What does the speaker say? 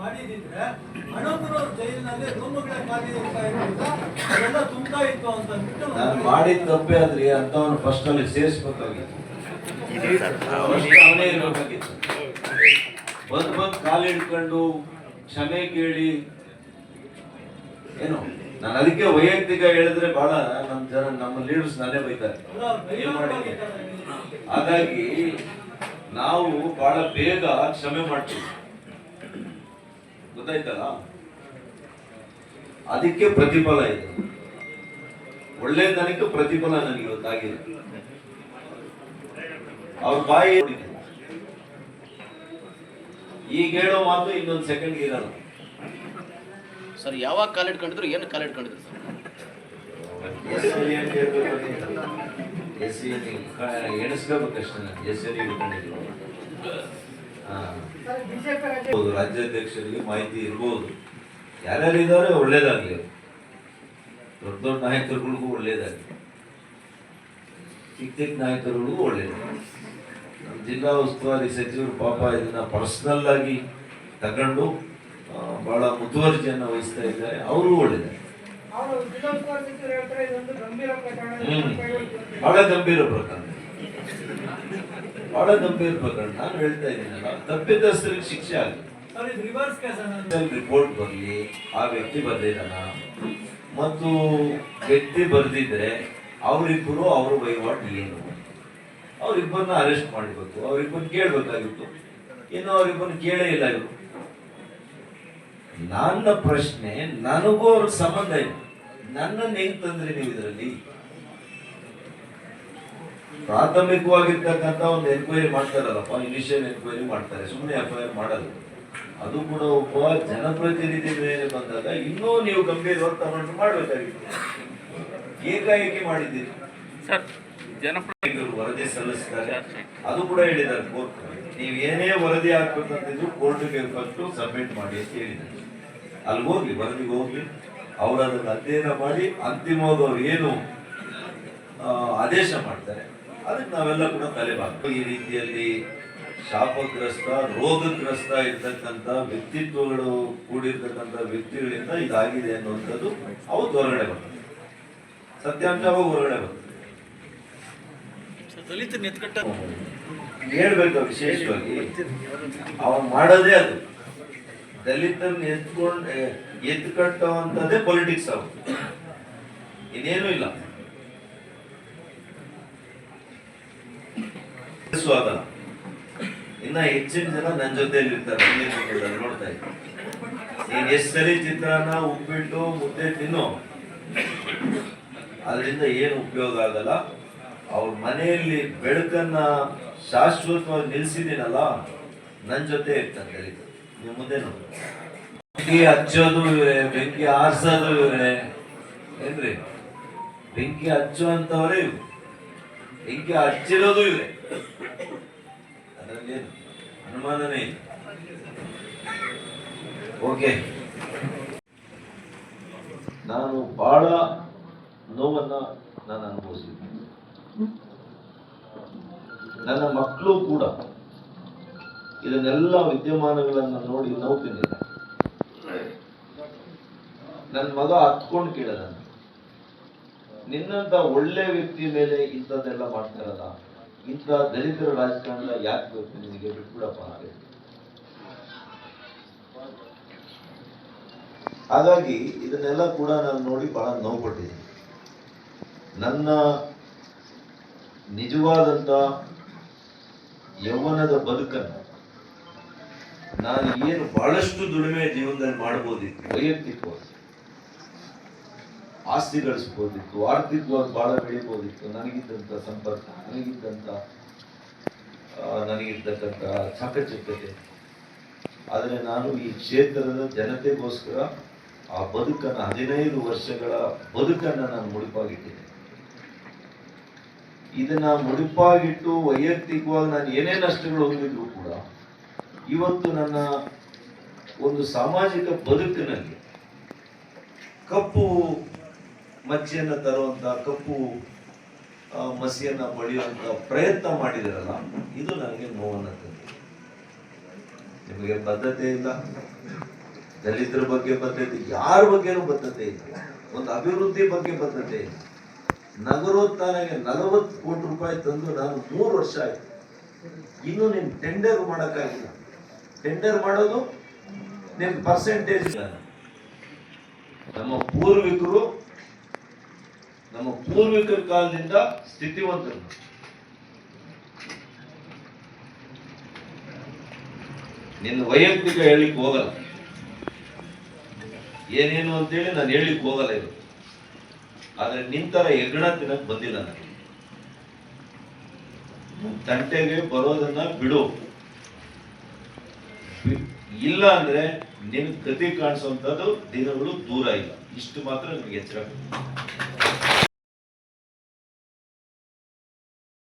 ಮಾಡಿದಿದ್ರೆ ಹಣಪುರ ಜೈಲಿನಲ್ಲಿ ರೂಮುಗಳ ಖಾಲಿ ಇರ್ತಾ ಇರೋದ್ರಿಂದ ಅದೆಲ್ಲ ತುಂಬ್ತಾ ಇತ್ತು ಅಂತ ಅಂದ್ಬಿಟ್ಟು ನಾನು ಮಾಡಿದ ತಪ್ಪೇ ಆದ್ರಿ ಅಂತವನು ಫಸ್ಟ್ ಅಲ್ಲಿ ಸೇರಿಸ್ಬೇಕಾಗಿತ್ತು. First ಅವನೇ ಇರ್ಬೇಕಾಗಿತ್ತು. ಬಂದ್ ಬಂದ್ ಕಾಲು ಹಿಡ್ಕೊಂಡು ಕ್ಷಮೆ ಕೇಳಿ ಏನು ನಾನು ಅದಕ್ಕೆ ವೈಯಕ್ತಿಕ ಹೇಳಿದ್ರೆ ಬಹಳ ನಮ್ಮ ಜನ ನಮ್ಮ ಲೀಡರ್ಸ್ ನಾನೇ ಬೈತಾರೆ. ಹಾಗಾಗಿ ನಾವು ಬಹಳ ಬೇಗ ಕ್ಷಮೆ ಮಾಡ್ತೀವಿ. ಗೊತ್ತಾಯ್ತಲ್ಲ? ಅದಕ್ಕೆ ಪ್ರತಿಫಲ ಇದೆ. ಒಳ್ಳೆಯದನಕ್ಕೆ ಪ್ರತಿಫಲ ನನಗೆ ಗೊತ್ತಾಗಿದೆ. ಅವ್ರ ಬಾಯಿ. ಈಗ ಹೇಳೋ ಮಾತು ಇನ್ನೊಂದು ಸೆಕೆಂಡ್ ಇರಲ್ಲ. ಸರ್ ಯಾವಾಗ ಕಾಲ್ ಇಟ್ಕೊಂಡಿದ್ರು ಏನು ಕಾಲ್ ಇಟ್ಕೊಂಡಿದ್ರು ಎಣಿಸ್ಕೋಬೇಕಷ್ಟೇ ಎಸ್ ಎಲ್ ಹಿಡ್ಕೊಂಡಿದ್ರು ಹಾ ಹೌದು, ರಾಜ್ಯಾಧ್ಯಕ್ಷರಿಗೆ ಮಾಹಿತಿ ಇರ್ಬೋದು. ಯಾರ್ಯಾರು ಇದ್ದಾರೆ ಒಳ್ಳೇದಾಗ್ಲಿ. ದೊಡ್ಡ ದೊಡ್ಡ ನಾಯಕರುಗಳಿಗೂ ಒಳ್ಳೇದಾಗ್ಲಿ. ಚಿಕ್ಕ ಚಿಕ್ಕ ನಾಯಕರುಗಳಿಗೂ ಒಳ್ಳೇದಾಗ್ಲಿ. ನಮ್ಮ ಜಿಲ್ಲಾ ಉಸ್ತುವಾರಿ ಸಚಿವರು ಪಾಪ ಇದನ್ನ ಪರ್ಸನಲ್ ಆಗಿ ತಗೊಂಡು ಬಹಳ ಮುತುವರ್ಜಿಯನ್ನು ವಹಿಸ್ತಾ ಇದ್ದಾರೆ. ಅವರು ಒಳ್ಳೇದಾಗ್ಲಿ. ಬಹಳ ಗಂಭೀರ ಪ್ರಕರಣ. ಬಹಳ ಗಂಭೀರ ಪ್ರಕರಣ ನಾನು ಹೇಳ್ತಾ ಇದ್ದೀನಲ್ಲ ತಪ್ಪಿತಸ್ಥರಿಗೆ ಶಿಕ್ಷೆ ಆಗಲಿ. ರಿಪೋರ್ಟ್ ಬರಲಿ ಆ ವ್ಯಕ್ತಿ ಬರ್ದಿದ್ದಾನ ಮತ್ತು ವ್ಯಕ್ತಿ ಬರೆದಿದ್ರೆ ಅವರಿಬ್ಬರು ಅವ್ರ ವಹಿವಾಟು ಏನು? ಅವರಿಬ್ಬರನ್ನ ಅರೆಸ್ಟ್ ಮಾಡಬೇಕು ಅವರಿಬ್ಬರನ್ನ ಕೇಳಬೇಕಾಗಿತ್ತು. ಇನ್ನು ಅವರಿಬ್ಬರನ್ನ ಕೇಳೇ ಇಲ್ಲ ಇವರು. ನನ್ನ ಪ್ರಶ್ನೆ ನನಗೂ ಅವ್ರ ಸಂಬಂಧ ಇಲ್ಲ. ನನ್ನನ್ನು ಹೆಂಗ್ ತಂದ್ರಿ ನೀವು ಇದರಲ್ಲಿ? ಪ್ರಾಥಮಿಕವಾಗಿರ್ತಕ್ಕಂಥ ಒಂದು ಎನ್ಕ್ವೈರಿ ಮಾಡ್ತಾರಲ್ಲಪ್ಪ ಇನಿಷಿಯಲ್ ಎನ್ಕ್ವೈರಿ ಮಾಡ್ತಾರೆ. ಸುಮ್ಮನೆ ಎಫ್ ಐ ಆರ್ ಮಾಡಲ್ಲ. ಅದು ಕೂಡ ಒಬ್ಬ ಜನಪ್ರತಿನಿಧಿ ಮೇಲೆ ಬಂದಾಗ ಇನ್ನೂ ನೀವು ಗಂಭೀರವಾಗಿ ತಗೊಂಡು ಮಾಡಬೇಕಾಗಿತ್ತು. ಏಕಾಏಕಿ ಮಾಡಿದ್ದೀರಿ. ವರದಿ ಸಲ್ಲಿಸ್ತಾರೆ. ಅದು ಕೂಡ ಹೇಳಿದ್ದಾರೆ ಕೋರ್ಟ್ ನೀವು ಏನೇ ವರದಿ ಹಾಕ್ಬೇಕಂತಿದ್ರು ಕೋರ್ಟ್ಗೆ ಫಸ್ಟ್ ಸಬ್ಮಿಟ್ ಮಾಡಿ ಅಂತ ಹೇಳಿದ್ದಾರೆ. ಅಲ್ಲಿ ಹೋಗ್ಲಿ ವರದಿಗೆ ಹೋಗ್ಲಿ. ಅವ್ರು ಅದನ್ನು ಅಧ್ಯಯನ ಮಾಡಿ ಅಂತಿಮವಾಗಿ ಅವ್ರು ಏನು ಆದೇಶ ಮಾಡ್ತಾರೆ. ಅದಕ್ಕೆ ನಾವೆಲ್ಲ ಕೂಡ ತಲೆಬಾಗ ಈ ರೀತಿಯಲ್ಲಿ ಶಾಪಗ್ರಸ್ತ ರೋಗಗ್ರಸ್ತ ಇರ್ತಕ್ಕಂಥ ವ್ಯಕ್ತಿತ್ವಗಳು ಕೂಡಿರ್ತಕ್ಕಂಥ ವ್ಯಕ್ತಿಗಳಿಂದ ಇದಾಗಿದೆ ಅನ್ನುವಂಥದ್ದು ಅವತ್ತು ಹೊರಗಡೆ ಬರ್ತದೆ ಸತ್ಯಾಂಶ ಅವಾಗ ಹೊರಗಡೆ ಬರ್ತದೆ ಹೇಳ್ಬೇಕು ವಿಶೇಷವಾಗಿ ಅವನು ಮಾಡೋದೇ ಅದು. ದಲಿತರನ್ನ ಎತ್ಕೊಂಡು ಎತ್ತು ಕಟ್ಟುವಂಥದ್ದೇ ಪೊಲಿಟಿಕ್ಸ್ ಅವು ಇನ್ನೇನು ಇಲ್ಲ. ಸ್ವಾಗತ ಇನ್ನ ಹೆಚ್ಚಿನ ಜನ ನನ್ನ ಜೊತೆಯಲ್ಲಿ ಇರ್ತಾರೆ ನೋಡ್ತಾ ಇದ್ದೀನಿ ನೀನ್ ಎಷ್ಟು ಸರಿ ಚಿತ್ರಾನ್ನ, ಉಪ್ಪಿಟ್ಟು, ಮುದ್ದೆ ತಿನ್ನು, ಅದರಿಂದ ಏನು ಉಪಯೋಗ ಆಗಲ್ಲ. ಅವ್ರ ಮನೆಯಲ್ಲಿ ಬೆಳಕನ್ನ ಶಾಶ್ವತವಾಗಿ ನಿಲ್ಸಿದ್ದೀನಲ್ಲ ನನ್ನ ಜೊತೆ ಇರ್ತಾರೆ ನೀವು ಮುಂದೆ ಬೆಂಕಿ ಹಚ್ಚೋದು ಇವ್ರೆ, ಬೆಂಕಿ ಆರ್ಸೋದು ಇವ್ರೆ. ಏನ್ರಿ? ಬೆಂಕಿ ಹಚ್ಚುವಂತವರೇ ಇವ್ರು. ಬೆಂಕಿ ಹಚ್ಚಿರೋದು ಇವ್ರೆ. ಅದರಲ್ಲಿ ಅನುಮಾನನೇ ಓಕೆ. ನಾನು ಬಹಳ ನೋವನ್ನ ನಾನು ಅನುಭವಿಸಿದ್ದೆ. ನನ್ನ ಮಕ್ಕಳು ಕೂಡ ಇದನ್ನೆಲ್ಲ ವಿದ್ಯಮಾನಗಳನ್ನು ನೋಡಿ ನೋವು ನನ್ನ ಮಗ ಹತ್ಕೊಂಡು ಕೇಳದ. ನಿನ್ನಂತ ಒಳ್ಳೆ ವ್ಯಕ್ತಿ ಮೇಲೆ ಇಂಥದ್ದೆಲ್ಲ ಇಂಥ ದಲಿತರ ರಾಜಕಾರಣ ಯಾಕೆ ಬೇಕು ನಿಮಗೆ? ಬಿಟ್ಬಿಡಪ್ಪ ಹೇಳಿ. ಹಾಗಾಗಿ ಇದನ್ನೆಲ್ಲ ಕೂಡ ನಾನು ನೋಡಿ ಬಹಳ ನೋವು ನನ್ನ ನಿಜವಾದಂತ ಯೌವನದ ಬದುಕನ್ನು ನಾನು ಏನು ಬಹಳಷ್ಟು ದುಡಿಮೆ ಜೀವನದಲ್ಲಿ ಮಾಡ್ಬೋದಿತ್ತು ವೈಯಕ್ತಿಕವಾಗಿ. ಆಸ್ತಿ ಗಳಿಸ್ಬೋದಿತ್ತು ಆರ್ಥಿಕವಾಗಿ ಬಹಳ ಬೆಳಿಬೋದಿತ್ತು, ನನಗಿದ್ದಂಥ ಸಂಪರ್ಕ, ನನಗಿದ್ದಂಥ ನನಗಿರ್ತಕ್ಕಂಥ ಚಾಕಚಕ್ಯತೆ ಆದರೆ ನಾನು ಈ ಕ್ಷೇತ್ರದ ಜನತೆಗೋಸ್ಕರ ಆ ಬದುಕನ್ನು ಹದಿನೈದು ವರ್ಷಗಳ ಬದುಕನ್ನು ನಾನು ಮುಡಿಪಾಗಿಟ್ಟಿದ್ದೆ ಇದನ್ನ ಮುಡಿಪಾಗಿಟ್ಟು ವೈಯಕ್ತಿಕವಾಗಿ ನಾನು ಏನೇ ನಷ್ಟಗಳು ಹೊಂದಿದ್ರು ಕೂಡ ಇವತ್ತು ನನ್ನ ಒಂದು ಸಾಮಾಜಿಕ ಬದುಕಿನಲ್ಲಿ ಕಪ್ಪು ಮಚ್ಚೆಯನ್ನು ತರುವಂತ ಕಪ್ಪು ಮಸಿಯನ್ನು ಮಸಿಯನ್ನ ಬಳಿಯುವಂತ ಪ್ರಯತ್ನ ಮಾಡಿದಿರಲ್ಲ, ಇದು ನನಗೆ ನೋವನ್ನು ತಂದಿದೆ ನಿಮಗೆ ಬದ್ಧತೆ ಇಲ್ಲ. ದಲಿತರ ಬಗ್ಗೆ ಬದ್ಧತೆ, ಯಾರ ಬಗ್ಗೆನೂ ಬದ್ಧತೆ ಇಲ್ಲ. ಒಂದು ಅಭಿವೃದ್ಧಿ ಬಗ್ಗೆ ಬದ್ಧತೆ ಇಲ್ಲ. ನಗರೋತ್ಥಾನಕ್ಕೆ ನಲವತ್ತು ಕೋಟಿ ರೂಪಾಯಿ ತಂದು ನಾನು ಮೂರು ವರ್ಷ ಆಯ್ತು. ಇನ್ನು ನೀನು ಟೆಂಡರ್ ಮಾಡೋಕ್ಕಾಗಿಲ್ಲ. ಟೆಂಡರ್ ಮಾಡೋದು ನಿನ್ ಪರ್ಸೆಂಟೇಜ್ ನಮ್ಮ ಪೂರ್ವಿಕರು ನಮ್ಮ ಪೂರ್ವಿಕರ ಕಾಲದಿಂದ ಸ್ಥಿತಿವಂತರು. ನಿನ್ನ ವೈಯಕ್ತಿಕ ಹೇಳಿಕ್ ಹೋಗಲ್ಲ. ಏನೇನು ಅಂತೇಳಿ ನಾನು ಹೇಳಿಕ್ ಹೋಗಲ್ಲ ಇದು. ಆದ್ರೆ ನಿಂತರ ಹೆಗ್ಗಣ ತಿನ್ನಕ್ ಬಂದಿಲ್ಲ ನನಗೆ. ತಂಟೆಗೆ ಬರೋದನ್ನ ಬಿಡು. ಇಲ್ಲ ಅಂದ್ರೆ ನಿನ್ ಕತಿ ಕಾಣಿಸುವಂತದ್ದು ದಿನಗಳು ದೂರ ಇಲ್ಲ. ಇಷ್ಟು ಮಾತ್ರ ನಿಮಗೆ ಎಚ್ಚರ.